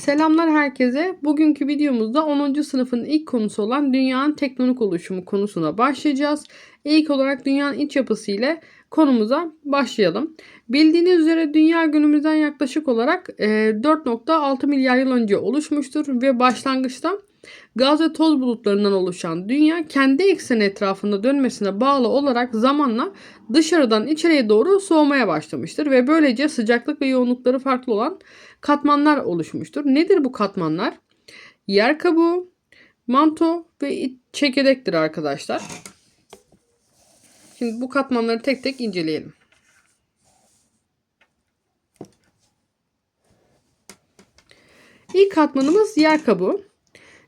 Selamlar herkese. Bugünkü videomuzda 10. sınıfın ilk konusu olan dünyanın tektonik oluşumu konusuna başlayacağız. İlk olarak dünyanın iç yapısı ile konumuza başlayalım. Bildiğiniz üzere dünya günümüzden yaklaşık olarak e, 4.6 milyar yıl önce oluşmuştur ve başlangıçta gaz ve toz bulutlarından oluşan dünya kendi ekseni etrafında dönmesine bağlı olarak zamanla dışarıdan içeriye doğru soğumaya başlamıştır ve böylece sıcaklık ve yoğunlukları farklı olan katmanlar oluşmuştur. Nedir bu katmanlar? Yer kabuğu, manto ve çekirdektir arkadaşlar. Şimdi bu katmanları tek tek inceleyelim. İlk katmanımız yer kabuğu.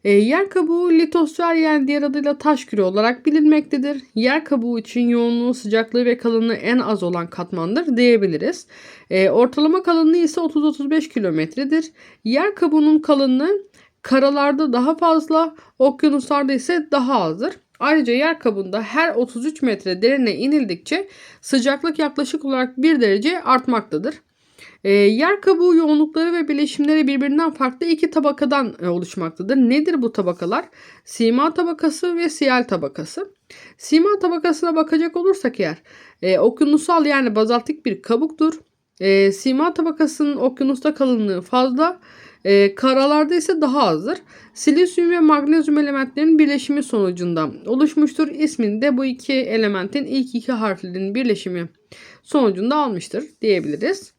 E, yer kabuğu litosfer yani diğer adıyla taş küre olarak bilinmektedir. Yer kabuğu için yoğunluğu, sıcaklığı ve kalınlığı en az olan katmandır diyebiliriz. E, ortalama kalınlığı ise 30-35 kilometredir. Yer kabuğunun kalınlığı karalarda daha fazla, okyanuslarda ise daha azdır. Ayrıca yer kabuğunda her 33 metre derine inildikçe sıcaklık yaklaşık olarak 1 derece artmaktadır. E, yer kabuğu yoğunlukları ve bileşimleri birbirinden farklı iki tabakadan e, oluşmaktadır. Nedir bu tabakalar? Sima tabakası ve siyal tabakası. Sima tabakasına bakacak olursak eğer e, okyanusal yani bazaltik bir kabuktur. E, sima tabakasının okyanusta kalınlığı fazla. E, karalarda ise daha azdır. Silisyum ve magnezyum elementlerinin birleşimi sonucunda oluşmuştur. İsmini de bu iki elementin ilk iki harflerinin birleşimi sonucunda almıştır diyebiliriz.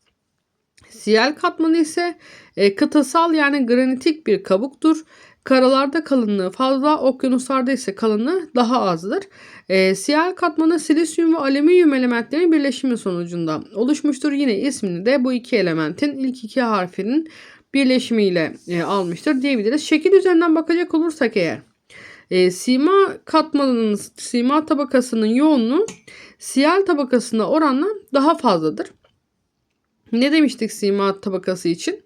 Siyal katmanı ise e, kıtasal yani granitik bir kabuktur. Karalarda kalınlığı fazla, okyanuslarda ise kalınlığı daha azdır. E, siyal katmanı silisyum ve alüminyum elementlerinin birleşimi sonucunda oluşmuştur. Yine ismini de bu iki elementin ilk iki harfinin birleşimiyle e, almıştır diyebiliriz. Şekil üzerinden bakacak olursak eğer e, sima katmanının sima tabakasının yoğunluğu siyal tabakasına oranla daha fazladır. Ne demiştik sima tabakası için?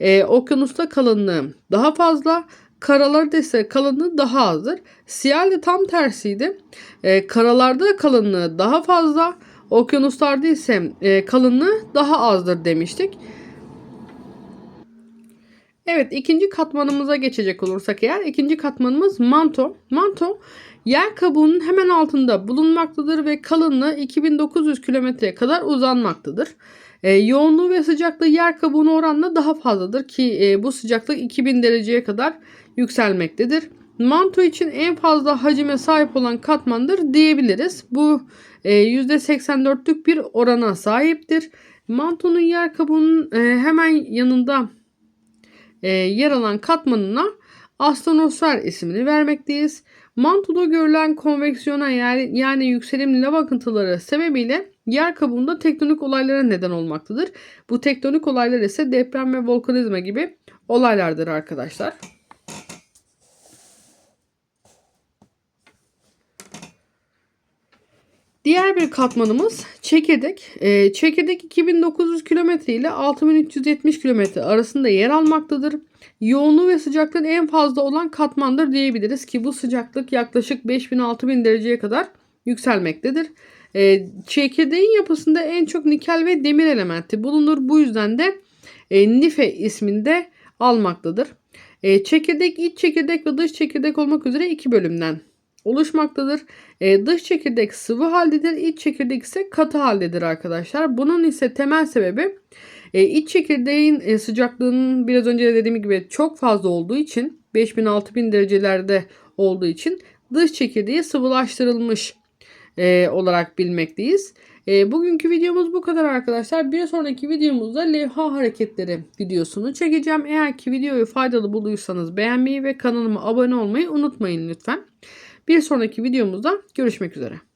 Ee, okyanusta kalınlığı daha fazla, karalarda ise kalınlığı daha azdır. Siyah de tam tersiydi. Ee, karalarda kalınlığı daha fazla, okyanuslarda ise e, kalınlığı daha azdır demiştik. Evet ikinci katmanımıza geçecek olursak eğer ikinci katmanımız manto. Manto yer kabuğunun hemen altında bulunmaktadır ve kalınlığı 2900 kilometreye kadar uzanmaktadır. E, yoğunluğu ve sıcaklığı yer kabuğuna oranla daha fazladır ki e, bu sıcaklık 2000 dereceye kadar yükselmektedir. Manto için en fazla hacime sahip olan katmandır diyebiliriz. Bu e, %84'lük bir orana sahiptir. Mantonun yer kabuğunun e, hemen yanında e, yer alan katmanına astronosfer ismini vermekteyiz. Mantoda görülen konveksiyona yani, yani yükselim lav akıntıları sebebiyle yer kabuğunda tektonik olaylara neden olmaktadır. Bu tektonik olaylar ise deprem ve volkanizma gibi olaylardır arkadaşlar. Diğer bir katmanımız çekirdek. Ee, çekirdek 2900 km ile 6370 km arasında yer almaktadır. Yoğunluğu ve sıcaklığı en fazla olan katmandır diyebiliriz ki bu sıcaklık yaklaşık 5000-6000 dereceye kadar yükselmektedir. Ee, çekirdeğin yapısında en çok nikel ve demir elementi bulunur. Bu yüzden de e, nife isminde almaktadır. E, çekirdek iç çekirdek ve dış çekirdek olmak üzere iki bölümden oluşmaktadır. E, dış çekirdek sıvı haldedir. iç çekirdek ise katı haldedir arkadaşlar. Bunun ise temel sebebi e, iç çekirdeğin e, sıcaklığının biraz önce de dediğim gibi çok fazla olduğu için 5000-6000 derecelerde olduğu için dış çekirdeği sıvılaştırılmış e, olarak bilmekteyiz. E, bugünkü videomuz bu kadar arkadaşlar. Bir sonraki videomuzda levha hareketleri videosunu çekeceğim. Eğer ki videoyu faydalı bulduysanız beğenmeyi ve kanalıma abone olmayı unutmayın lütfen. Bir sonraki videomuzda görüşmek üzere.